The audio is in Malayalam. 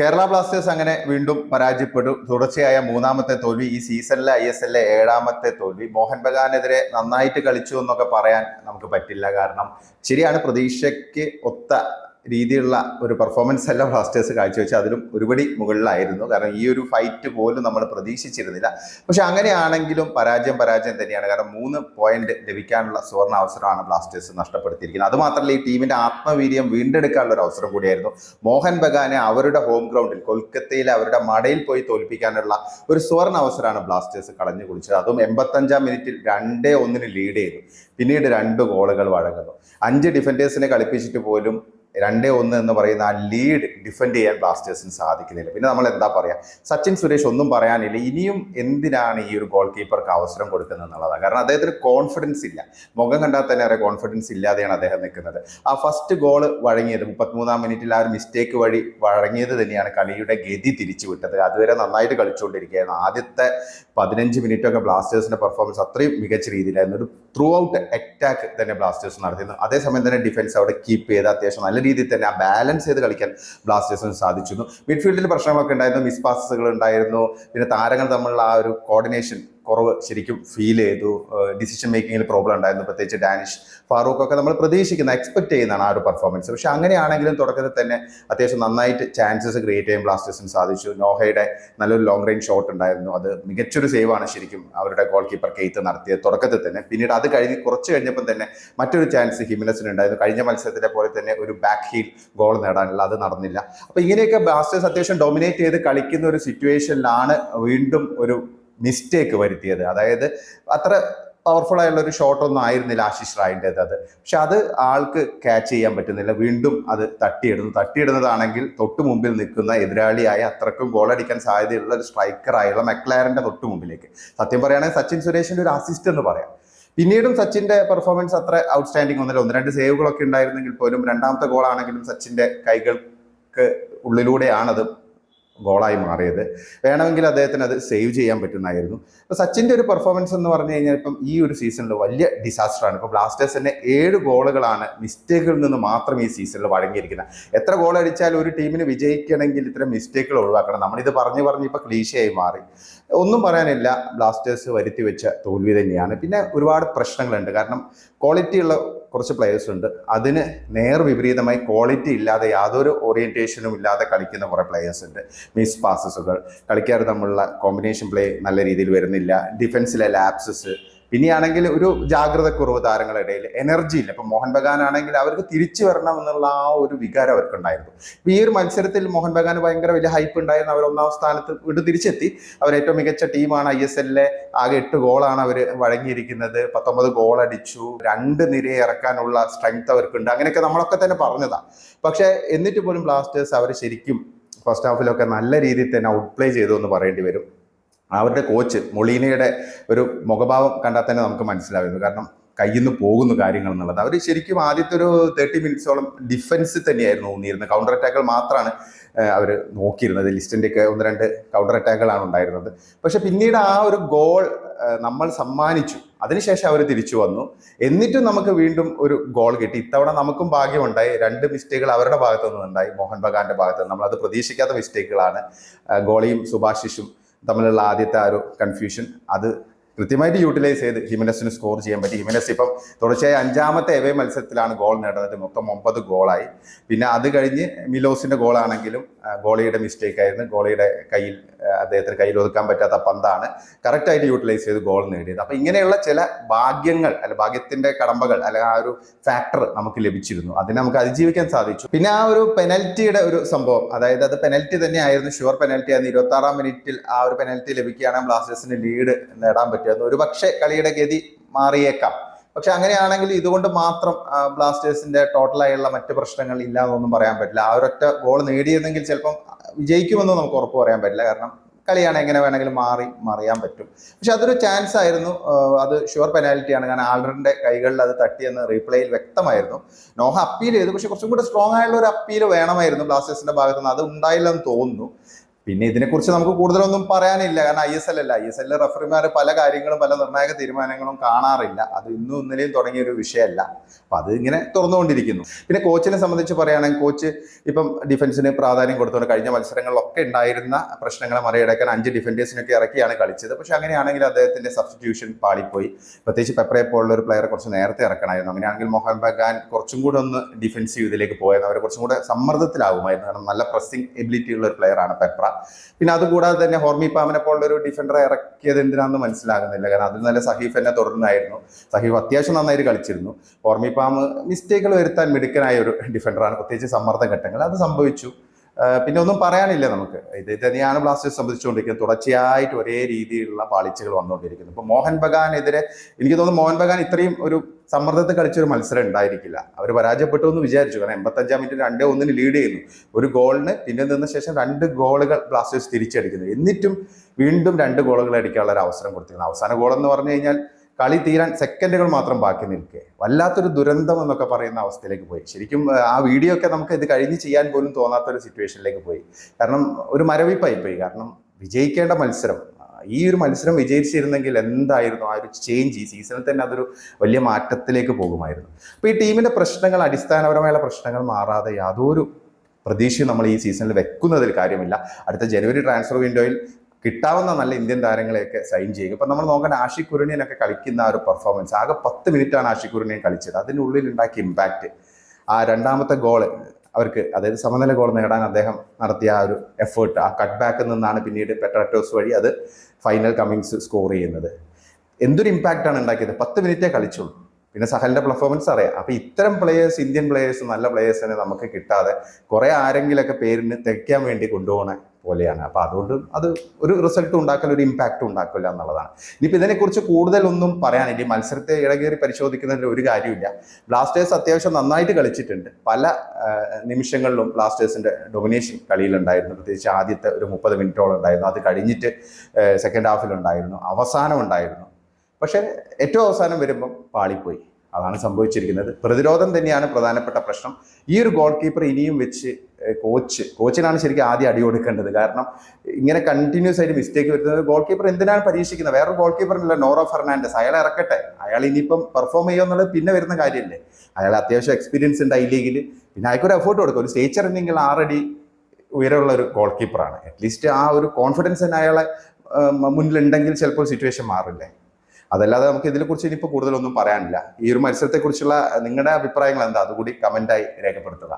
കേരള ബ്ലാസ്റ്റേഴ്സ് അങ്ങനെ വീണ്ടും പരാജയപ്പെട്ടു. തുടർച്ചയായ മൂന്നാമത്തെ തോൽവി ഈ സീസണിലെ ഐ എസ് എല്ലിലെ ഏഴാമത്തെ തോൽവി. മോഹൻ ബഗാനെതിരെ നന്നായിട്ട് കളിച്ചു എന്നൊക്കെ പറയാൻ നമുക്ക് പറ്റില്ല കാരണം ശരിയാണ് പ്രതീക്ഷയ്ക്ക് ഒത്ത രീതിയിലുള്ള ഒരു പെർഫോമൻസ് അല്ല ബ്ലാസ്റ്റേഴ്സ് കാഴ്ചവെച്ച് അതിലും ഒരുപടി മുകളിലായിരുന്നു. കാരണം ഈ ഒരു ഫൈറ്റ് പോലും നമ്മൾ പ്രതീക്ഷിച്ചിരുന്നില്ല. പക്ഷെ അങ്ങനെയാണെങ്കിലും പരാജയം പരാജയം തന്നെയാണ്. കാരണം മൂന്ന് പോയിന്റ് ലഭിക്കാനുള്ള സുവർണ അവസരമാണ് ബ്ലാസ്റ്റേഴ്സ് നഷ്ടപ്പെടുത്തിയിരിക്കുന്നത്. അതുമാത്രമല്ല ഈ ടീമിന്റെ ആത്മവീര്യം വീണ്ടെടുക്കാനുള്ള ഒരു അവസരം കൂടിയായിരുന്നു. മോഹൻ ബഗാനെ അവരുടെ ഹോം ഗ്രൗണ്ടിൽ കൊൽക്കത്തയിലെ അവരുടെ മടയിൽ പോയി തോൽപ്പിക്കാനുള്ള ഒരു സുവർണ അവസരമാണ് ബ്ലാസ്റ്റേഴ്സ് കളഞ്ഞു കുളിച്ചത്. അതും എൺപത്തഞ്ചാം മിനിറ്റിൽ രണ്ടേ ഒന്നിന് ലീഡ് ചെയ്തു. പിന്നീട് രണ്ട് ഗോളുകൾ വഴങ്ങുന്നു. അഞ്ച് ഡിഫൻഡേഴ്സിനെ കളിപ്പിച്ചിട്ട് പോലും രണ്ടേ ഒന്ന് എന്ന് പറയുന്ന ആ ലീഡ് ഡിഫെൻഡ് ചെയ്യാൻ ബ്ലാസ്റ്റേഴ്സിന് സാധിക്കുന്നില്ല. പിന്നെ നമ്മൾ എന്താ പറയുക സച്ചിൻ സുരേഷ് ഒന്നും പറയാനില്ല. ഇനിയും എന്തിനാണ് ഈ ഒരു ഗോൾ കീപ്പർക്ക് അവസരം കൊടുക്കുന്നത് എന്നുള്ളതാണ് കാരണം അദ്ദേഹത്തിന് കോൺഫിഡൻസ് ഇല്ല. മുഖം കണ്ടാൽ തന്നെ അവരെ കോൺഫിഡൻസ് ഇല്ലാതെയാണ് അദ്ദേഹം നിൽക്കുന്നത്. ആ ഫസ്റ്റ് ഗോൾ വഴങ്ങിയത് മുപ്പത്തിമൂന്നാം മിനിറ്റിൽ ആ ഒരു മിസ്റ്റേക്ക് വഴി വഴങ്ങിയത് തന്നെയാണ് കളിയുടെ ഗതി തിരിച്ചു വിട്ടത്. അതുവരെ നന്നായിട്ട് കളിച്ചുകൊണ്ടിരിക്കുകയായിരുന്നു. ആദ്യത്തെ പതിനഞ്ച് മിനിറ്റ് ഒക്കെ ബ്ലാസ്റ്റേഴ്സിന്റെ പെർഫോമൻസ് അത്രയും മികച്ച രീതിയിലായിരുന്നു. ഒരു ത്രൂ ഔട്ട് അറ്റാക്ക് തന്നെ ബ്ലാസ്റ്റേഴ്സ് നടത്തിയിരുന്നു. അതേസമയം തന്നെ ഡിഫൻസ് അവിടെ കീപ്പ് ചെയ്ത് അത്യാവശ്യം നല്ല രീതിയിൽ തന്നെ ആ ബാലൻസ് ചെയ്ത് കളിക്കാൻ ബ്ലാസ്റ്റേഴ്സിന് സാധിച്ചിരുന്നു. മിഡ്ഫീൽഡിൽ പ്രശ്നങ്ങളൊക്കെ ഉണ്ടായിരുന്നു. മിസ് പാസസുകൾ ഉണ്ടായിരുന്നു. പിന്നെ താരങ്ങൾ തമ്മിലുള്ള ആ ഒരു കോർഡിനേഷൻ കുറവ് ശരിക്കും ഫീൽ ചെയ്തു. ഡിസിഷൻ മേക്കിങ്ങിൽ പ്രോബ്ലം ഉണ്ടായിരുന്നു. പ്രത്യേകിച്ച് ഡാനിഷ് ഫാറൂഖ് ഒക്കെ നമ്മൾ പ്രതീക്ഷിക്കുന്ന എക്സ്പെക്ട് ചെയ്യുന്നതാണ് ആ ഒരു പെർഫോമൻസ് പക്ഷെ അങ്ങനെയാണെങ്കിലും തുടക്കത്തിൽ തന്നെ അത്യാവശ്യം നന്നായിട്ട് ചാൻസസ് ക്രിയേറ്റ് ചെയ്യാൻ ബ്ലാസ്റ്റേഴ്സിന് സാധിച്ചു. നോഹയുടെ നല്ലൊരു ലോങ് റേഞ്ച് ഷോട്ട് ഉണ്ടായിരുന്നു. അത് മികച്ചൊരു സേവാണ് ശരിക്കും അവരുടെ ഗോൾ കീപ്പർ കെയ്ത്ത് നടത്തിയത് തുടക്കത്തിൽ തന്നെ. പിന്നീട് അത് കഴിഞ്ഞ് കുറച്ച് കഴിഞ്ഞപ്പോൾ തന്നെ മറ്റൊരു ചാൻസ് ഹിമിനസിന് ഉണ്ടായിരുന്നു. കഴിഞ്ഞ മത്സരത്തിലെ പോലെ തന്നെ ഒരു ബാക്ക് ഹീൽ ഗോൾ നേടാനുള്ള അത് നടന്നില്ല. അപ്പോൾ ഇങ്ങനെയൊക്കെ ബ്ലാസ്റ്റേഴ്സ് അത്യാവശ്യം ഡൊമിനേറ്റ് ചെയ്ത് കളിക്കുന്ന ഒരു സിറ്റുവേഷനിലാണ് വീണ്ടും ഒരു മിസ്റ്റേക്ക് വരുത്തിയത്. അതായത് അത്ര പവർഫുൾ ആയുള്ള ഒരു ഷോട്ട് ഒന്നും ആയിരുന്നില്ല ആശിഷ് റായിന്റെ അത്. പക്ഷെ അത് ആൾക്ക് ക്യാച്ച് ചെയ്യാൻ പറ്റുന്നില്ല. വീണ്ടും അത് തട്ടിയിടുന്നു. തട്ടിയിടുന്നതാണെങ്കിൽ തൊട്ട് മുമ്പിൽ നിൽക്കുന്ന എതിരാളിയായ അത്രക്കും ഗോൾ അടിക്കാൻ സാധ്യതയുള്ള ഒരു സ്ട്രൈക്കറായുള്ള മെക്ലാരന്റെ തൊട്ട് മുമ്പിലേക്ക്. സത്യം പറയുകയാണെങ്കിൽ സച്ചിൻ സുരേഷിന്റെ ഒരു അസിസ്റ്റ് എന്ന് പറയാം. പിന്നീടും സച്ചിന്റെ പെർഫോമൻസ് അത്ര ഔട്ട്സ്റ്റാൻഡിംഗ് ഒന്നുമില്ല. ഒന്ന് രണ്ട് സേവുകളൊക്കെ ഉണ്ടായിരുന്നെങ്കിൽ പോലും രണ്ടാമത്തെ ഗോളാണെങ്കിലും സച്ചിന്റെ കൈകൾക്ക് ഉള്ളിലൂടെയാണത് ഗോളായി മാറിയത്. വേണമെങ്കിൽ അദ്ദേഹത്തിന് അത് സേവ് ചെയ്യാൻ പറ്റുന്നതായിരുന്നു അപ്പോൾ സച്ചിന്റെ ഒരു പെർഫോമൻസ് എന്ന് പറഞ്ഞു കഴിഞ്ഞാൽ ഇപ്പം ഈ ഒരു സീസണിൽ വലിയ ഡിസാസ്റ്റർ ഡിസാസ്റ്ററാണ് ഇപ്പോൾ തന്നെ ഏഴ് ഗോളുകളാണ് മിസ്റ്റേക്കുകളിൽ നിന്ന് മാത്രം ഈ സീസണിൽ വഴങ്ങിയിരിക്കുന്നത്. എത്ര ഗോൾ അടിച്ചാൽ ഒരു ടീമിന് വിജയിക്കണമെങ്കിൽ ഇത്തരം മിസ്റ്റേക്കുകൾ ഒഴിവാക്കണം. നമ്മളിത് പറഞ്ഞു പറഞ്ഞ് ഇപ്പോൾ ക്ലീശയായി മാറി. ഒന്നും പറയാനില്ല ബ്ലാസ്റ്റേഴ്സ് വരുത്തി വെച്ച തോൽവി തന്നെയാണ്. പിന്നെ ഒരുപാട് പ്രശ്നങ്ങളുണ്ട്. കാരണം ക്വാളിറ്റി ഉള്ള കുറച്ച് പ്ലെയേഴ്സ് ഉണ്ട്. അതിന് നേർ വിപരീതമായി ക്വാളിറ്റി ഇല്ലാതെ യാതൊരു ഓറിയന്റേഷനും ഇല്ലാതെ കളിക്കുന്ന കുറേ പ്ലെയേഴ്സ് ഉണ്ട്. മിസ് പാസസുകൾ കളിക്കാർ തമ്മിലുള്ള കോമ്പിനേഷൻ പ്ലേ നല്ല രീതിയിൽ വരുന്നില്ല. ഡിഫൻസിലെ ലാപ്സസ് പിന്നെയാണെങ്കിൽ ഒരു ജാഗ്രതക്കുറവ് താരങ്ങളുടെ ഇടയിൽ എനർജി ഇല്ല. ഇപ്പം മോഹൻ ബഗാൻ ആണെങ്കിൽ അവർക്ക് തിരിച്ചു വരണം എന്നുള്ള ആ ഒരു വികാരം അവർക്കുണ്ടായിരുന്നു. ഈ ഒരു മത്സരത്തിൽ മോഹൻ ബഗാൻ ഭയങ്കര വലിയ ഹൈപ്പ് ഉണ്ടായിരുന്നു. അവർ ഒന്നാം സ്ഥാനത്ത് വീണ്ടും തിരിച്ചെത്തി. അവർ ഏറ്റവും മികച്ച ടീമാണ് ഐ എസ് എല്ലിലെ ആകെ എട്ട് ഗോളാണ് അവർ വഴങ്ങിയിരിക്കുന്നത്. പത്തൊമ്പത് ഗോൾ അടിച്ചു. രണ്ട് നിരയെ ഇറക്കാനുള്ള സ്ട്രെങ്ത് അവർക്കുണ്ട്. അങ്ങനെയൊക്കെ നമ്മളൊക്കെ തന്നെ പറഞ്ഞതാണ് പക്ഷേ എന്നിട്ട് പോലും ബ്ലാസ്റ്റേഴ്സ് അവർ ശരിക്കും ഫസ്റ്റ് ഹാഫിലൊക്കെ നല്ല രീതിയിൽ തന്നെ ഔട്ട് പ്ലേ ചെയ്തു എന്ന് പറയേണ്ടി വരും. അവരുടെ കോച്ച് മൊളീനയുടെ ഒരു മുഖഭാവം കണ്ടാൽ തന്നെ നമുക്ക് മനസ്സിലാവുന്നു കാരണം കയ്യിൽ നിന്ന് പോകുന്നു കാര്യങ്ങൾ എന്നുള്ളത്. അവർ ശരിക്കും ആദ്യത്തെ ഒരു തേർട്ടി മിനിറ്റ്സോളം ഡിഫൻസ് തന്നെയായിരുന്നു ഊന്നിയിരുന്നത് കൗണ്ടർ അറ്റാക്കുകൾ മാത്രമാണ് അവർ നോക്കിയിരുന്നത്. ലിസ്റ്റിന്റെയൊക്കെ ഒന്ന് രണ്ട് കൗണ്ടർ അറ്റാക്കുകളാണ് ഉണ്ടായിരുന്നത്. പക്ഷെ പിന്നീട് ആ ഒരു ഗോൾ നമ്മൾ സമ്മാനിച്ചു. അതിനുശേഷം അവർ തിരിച്ചു വന്നു. എന്നിട്ടും നമുക്ക് വീണ്ടും ഒരു ഗോൾ കിട്ടി. ഇത്തവണ നമുക്കും ഭാഗ്യമുണ്ടായി. രണ്ട് മിസ്റ്റേക്കുകൾ അവരുടെ ഭാഗത്തു നിന്നുണ്ടായി മോഹൻ ബഗാന്റെ ഭാഗത്ത് നമ്മൾ അത് പ്രതീക്ഷിക്കാത്ത മിസ്റ്റേക്കുകളാണ് ഗോളിയും സുഭാഷിഷും തമ്മിലുള്ള ആദ്യത്തെ ആ ഒരു കൺഫ്യൂഷൻ അത് കൃത്യമായിട്ട് യൂട്ടിലൈസ് ചെയ്ത് ഹിമനസിന് സ്കോർ ചെയ്യാൻ പറ്റി. ഹിമനസ് ഇപ്പം തുടർച്ചയായ അഞ്ചാമത്തെ എവേ മത്സരത്തിലാണ് ഗോൾ നേടുന്നത്. മൊത്തം ഒമ്പത് ഗോളായി പിന്നെ അത് കഴിഞ്ഞ് മിലോസിന്റെ ഗോളാണെങ്കിലും ഗോളിയുടെ മിസ്റ്റേക്ക് ആയിരുന്നു. ഗോളിയുടെ കയ്യിൽ അദ്ദേഹത്തിന് കയ്യിൽ ഒതുക്കാൻ പറ്റാത്ത പന്താണ് കറക്റ്റായിട്ട് യൂട്ടിലൈസ് ചെയ്ത് ഗോൾ നേടിയത്. അപ്പം ഇങ്ങനെയുള്ള ചില ഭാഗ്യങ്ങൾ അല്ല ഭാഗ്യത്തിന്റെ കടമ്പകൾ അല്ലെങ്കിൽ ആ ഒരു ഫാക്ടർ നമുക്ക് ലഭിച്ചിരുന്നു. അതിനെ നമുക്ക് അതിജീവിക്കാൻ സാധിച്ചു. പിന്നെ ആ ഒരു പെനൽറ്റിയുടെ ഒരു സംഭവം അതായത് അത് പെനൽറ്റി തന്നെയായിരുന്നു. ഷുവർ പെനൽറ്റി ആയിരുന്നു. ഇരുപത്തി ആറാം മിനിറ്റിൽ ആ ഒരു പെനൽറ്റി ലഭിക്കുകയാണെങ്കിൽ ബ്ലാസ്റ്റേഴ്സിന് ലീഡ് നേടാൻ പറ്റുമായിരുന്നു ഒരു പക്ഷേ കളിയുടെ ഗതി മാറിയേക്കാം. പക്ഷെ അങ്ങനെയാണെങ്കിൽ ഇതുകൊണ്ട് മാത്രം ബ്ലാസ്റ്റേഴ്സിന്റെ ടോട്ടലായുള്ള മറ്റ് പ്രശ്നങ്ങൾ ഇല്ല പറയാൻ പറ്റില്ല. ആ ഒരൊറ്റ ഗോൾ നേടിയിരുന്നെങ്കിൽ ചിലപ്പം വിജയിക്കുമെന്ന് നമുക്ക് ഉറപ്പ് പറയാൻ പറ്റില്ല. കാരണം കളിയാണ് എങ്ങനെ വേണമെങ്കിലും മാറി മറിയാൻ പറ്റും. പക്ഷെ അതൊരു ചാൻസ് ആയിരുന്നു. അത് ഷുവർ പെനാൽറ്റി ആണ്. കാരണം ആൾഡറിന്റെ കൈകളിൽ അത് തട്ടിയെന്ന് റീപ്ലേയിൽ വ്യക്തമായിരുന്നു. നോഹ അപ്പീൽ ചെയ്തു. പക്ഷെ കുറച്ചും കൂടി സ്ട്രോങ് ആയുള്ള ഒരു അപ്പീൽ വേണമായിരുന്നു ബ്ലാസ്റ്റേഴ്സിന്റെ ഭാഗത്തുനിന്ന്. അത് ഉണ്ടായില്ലെന്ന് തോന്നുന്നു. പിന്നെ ഇതിനെക്കുറിച്ച് നമുക്ക് കൂടുതലൊന്നും പറയാനില്ല. കാരണം ഐ എസ് എൽ അല്ല. ഐ എസ് എല്ലിലെ റഫറിമാർ പല കാര്യങ്ങളും പല നിർണായക തീരുമാനങ്ങളും കാണാറില്ല. അത് ഇന്നും ഇന്നലെയും തുടങ്ങിയ ഒരു വിഷയമല്ല. അപ്പം അത് ഇങ്ങനെ തുറന്നുകൊണ്ടിരിക്കുന്നു. പിന്നെ കോച്ചിനെ സംബന്ധിച്ച് പറയുകയാണെങ്കിൽ കോച്ച് ഇപ്പം ഡിഫൻസിന് പ്രാധാന്യം കൊടുത്തുകൊണ്ട് കഴിഞ്ഞ മത്സരങ്ങളിലൊക്കെ ഉണ്ടായിരുന്ന പ്രശ്നങ്ങളെ മറികടക്കാൻ അഞ്ച് ഡിഫൻഡേഴ്സിനൊക്കെ ഇറക്കിയാണ് കളിച്ചത്. പക്ഷെ അങ്ങനെയാണെങ്കിൽ അദ്ദേഹത്തിന്റെ സബ്സ്റ്റിറ്റ്യൂഷൻ പാളിപ്പോയി. പ്രത്യേകിച്ച് പെപ്പറെ പോലുള്ള ഒരു പ്ലെയറെ കുറച്ച് നേരത്തെ ഇറക്കണമായിരുന്നു. അങ്ങനെയാണെങ്കിൽ മോഹൻ ബഗാൻ കുറച്ചും കൂടെ ഒന്ന് ഡിഫൻസീവ് ഇതിലേക്ക് പോയത് അവർ കുറച്ചും കൂടെ സമ്മർദ്ദത്തിലാകുമായിരുന്നു കാരണം നല്ല പ്രസ്സിംഗ് എബിലിറ്റി ഉള്ള ഒരു പ്ലെയറാണ് പെപ്ര പിന്നെ അതുകൂടാതെ തന്നെ ഹോർമി പാമിനെ പോലുള്ള ഒരു ഡിഫൻഡറെ ഇറക്കിയത് എന്തിനാണെന്ന് മനസ്സിലാകുന്നില്ല. കാരണം അതിൽ നല്ല സഹീഫ് എന്നെ തുടർന്നായിരുന്നു. സഹീഫ് അത്യാവശ്യം നന്നായിട്ട് കളിച്ചിരുന്നു. ഹോർമി പാം മിസ്റ്റേക്കുകൾ വരുത്താൻ മിടുക്കനായ ഒരു ഡിഫൻഡറാണ് പ്രത്യേകിച്ച് സമ്മർദ്ദ ഘട്ടങ്ങൾ അത് സംഭവിച്ചു. പിന്നെ ഒന്നും പറയാനില്ല നമുക്ക്. ഇത് തന്നെയാണ് ബ്ലാസ്റ്റേഴ്സ് സംബന്ധിച്ചുകൊണ്ടിരിക്കുന്നത്. തുടർച്ചയായിട്ട് ഒരേ രീതിയിലുള്ള പാളിച്ചകൾ വന്നുകൊണ്ടിരിക്കുന്നു. ഇപ്പൊ മോഹൻ ബഗാനെതിരെ എനിക്ക് തോന്നുന്നു മോഹൻ ബഗാൻ ഇത്രയും ഒരു സമ്മർദ്ദത്തിൽ കളിച്ചൊരു മത്സരം ഉണ്ടായിരിക്കില്ല. അവർ പരാജയപ്പെട്ടു എന്ന് വിചാരിച്ചു. കാരണം എൺപത്തഞ്ചാം മിനിറ്റ് രണ്ട് ഒന്നിന് ലീഡ് ചെയ്യുന്നു. ഒരു ഗോളിന് പിന്നെ നിന്ന ശേഷം രണ്ട് ഗോളുകൾ ബ്ലാസ്റ്റേഴ്സ് തിരിച്ചടിക്കുന്നു. എന്നിട്ടും വീണ്ടും രണ്ട് ഗോളുകൾ അടിക്കാനുള്ള ഒരു അവസരം കൊടുത്തിരുന്നു അവസാന ഗോൾ എന്ന് പറഞ്ഞു കഴിഞ്ഞാൽ കളി തീരാൻ സെക്കൻഡുകൾ മാത്രം ബാക്കി നിൽക്കെ. വല്ലാത്തൊരു ദുരന്തം എന്നൊക്കെ പറയുന്ന അവസ്ഥയിലേക്ക് പോയി. ശരിക്കും ആ, വീഡിയോ ഒക്കെ നമുക്ക് ഇത് കഴിഞ്ഞ് ചെയ്യാൻ പോലും തോന്നാത്ത ഒരു സിറ്റുവേഷനിലേക്ക് പോയി. കാരണം ഒരു മരവിപ്പായി പോയി. കാരണം വിജയിക്കേണ്ട മത്സരം ഈ ഒരു മത്സരം വിജയിച്ചിരുന്നെങ്കിൽ എന്തായിരുന്നു ആ ഒരു ചേഞ്ച് ഈ സീസണിൽ തന്നെ അതൊരു വലിയ മാറ്റത്തിലേക്ക് പോകുമായിരുന്നു. അപ്പോൾ ഈ ടീമിന്റെ പ്രശ്നങ്ങൾ അടിസ്ഥാനപരമായുള്ള പ്രശ്നങ്ങൾ മാറാതെ യാതൊരു പ്രതീക്ഷയും നമ്മൾ ഈ സീസണിൽ വെക്കുന്നതിൽ കാര്യമില്ല. അടുത്ത ജനുവരി ട്രാൻസ്ഫർ വിൻഡോയിൽ കിട്ടാവുന്ന നല്ല ഇന്ത്യൻ താരങ്ങളെയൊക്കെ സൈൻ ചെയ്യുക. ഇപ്പം നമ്മൾ നോക്കാൻ ആഷി കുരുണിയനൊക്കെ കളിക്കുന്ന ആ ഒരു പെർഫോമൻസ് ആകെ പത്ത് മിനിറ്റാണ് ആഷി കുരുണിയൻ കളിച്ചത്. അതിനുള്ളിൽ ഉണ്ടാക്കിയ ഇമ്പാക്റ്റ് ആ രണ്ടാമത്തെ ഗോൾ അവർക്ക് അതായത് സമനില ഗോൾ നേടാൻ അദ്ദേഹം നടത്തിയ ആ ഒരു എഫേർട്ട് ആ കട്ട് ബാക്കിൽ നിന്നാണ് പിന്നീട് പെട്രാറ്റോസ് വഴി അത് ഫൈനൽ കമ്മിങ്സ് സ്കോർ ചെയ്യുന്നത്. എന്തൊരു ഇമ്പാക്റ്റ് ആണ് ഉണ്ടാക്കിയത്? പത്ത് മിനിറ്റേ കളിച്ചുള്ളൂ. പിന്നെ സഹലിന്റെ പെർഫോമൻസ് അറിയാം. അപ്പോൾ ഇത്തരം പ്ലേയേഴ്സ് ഇന്ത്യൻ പ്ലേയേഴ്സ് നല്ല പ്ലേയേഴ്സിനെ നമുക്ക് കിട്ടാതെ കുറേ ആരെങ്കിലൊക്കെ പേരിന് തെക്കാൻ വേണ്ടി കൊണ്ടുപോകണ പോലെയാണ്. അപ്പോൾ അതുകൊണ്ട് അത് ഒരു റിസൾട്ട് ഉണ്ടാക്കൽ ഒരു ഇമ്പാക്റ്റ് ഉണ്ടാക്കില്ല എന്നുള്ളതാണ്. ഇനിയിപ്പോൾ ഇതിനെക്കുറിച്ച് കൂടുതലൊന്നും പറയാനില്ല. മത്സരത്തെ ഇടകേറി പരിശോധിക്കുന്നതിൽ ഒരു കാര്യമില്ല ബ്ലാസ്റ്റേഴ്സ് അത്യാവശ്യം നന്നായിട്ട് കളിച്ചിട്ടുണ്ട്. പല നിമിഷങ്ങളിലും ബ്ലാസ്റ്റേഴ്സിന്റെ ഡൊമിനേഷൻ കളിയിലുണ്ടായിരുന്നു. പ്രത്യേകിച്ച് ആദ്യത്തെ ഒരു മുപ്പത് മിനിറ്റോളം ഉണ്ടായിരുന്നു. അത് കഴിഞ്ഞിട്ട് സെക്കൻഡ് ഹാഫിലുണ്ടായിരുന്നു അവസാനം ഉണ്ടായിരുന്നു. പക്ഷേ ഏറ്റവും അവസാനം വരുമ്പം പാളിപ്പോയി. അതാണ് സംഭവിച്ചിരിക്കുന്നത്. പ്രതിരോധം തന്നെയാണ് പ്രധാനപ്പെട്ട പ്രശ്നം. ഈ ഒരു ഗോൾ കീപ്പർ ഇനിയും വെച്ച് കോച്ച്. കോച്ചിനാണ് ശരിക്കും ആദ്യം അടി കൊടുക്കേണ്ടത്. കാരണം ഇങ്ങനെ കണ്ടിന്യൂസ് ആയിട്ട് മിസ്റ്റേക്ക് വരുന്നത് ഗോൾ കീപ്പർ എന്തിനാണ് പരീക്ഷിക്കുന്നത്? വേറൊരു ഗോൾ കീപ്പറില്ല നോറോ ഫെർണാണ്ടസ്. അയാൾ ഇറക്കട്ടെ. അയാൾ ഇനിയിപ്പം പെർഫോം ചെയ്യുക എന്നുള്ളത് പിന്നെ വരുന്ന കാര്യമല്ലേ. അയാൾ അത്യാവശ്യം എക്സ്പീരിയൻസ് ഉണ്ട് ഐ ലീഗിൽ പിന്നെ അയാൾക്കൊരു എഫേർട്ട് കൊടുക്കും. ഒരു സ്റ്റേച്ചർ ഉണ്ടെങ്കിൽ ആറടി ഉയരമുള്ള ഒരു ഗോൾ കീപ്പറാണ് അറ്റ്ലീസ്റ്റ് ആ ഒരു കോൺഫിഡൻസ് തന്നെ അയാളെ മുന്നിലുണ്ടെങ്കിൽ ചിലപ്പോൾ സിറ്റുവേഷൻ മാറില്ലേ. അതല്ലാതെ നമുക്ക് ഇതിനെക്കുറിച്ച് ഇനിയിപ്പോൾ കൂടുതലൊന്നും പറയാനില്ല. ഈ ഒരു മത്സരത്തെക്കുറിച്ചുള്ള നിങ്ങളുടെ അഭിപ്രായങ്ങൾ എന്താ? അതുകൂടി കമന്റായി രേഖപ്പെടുത്തുക.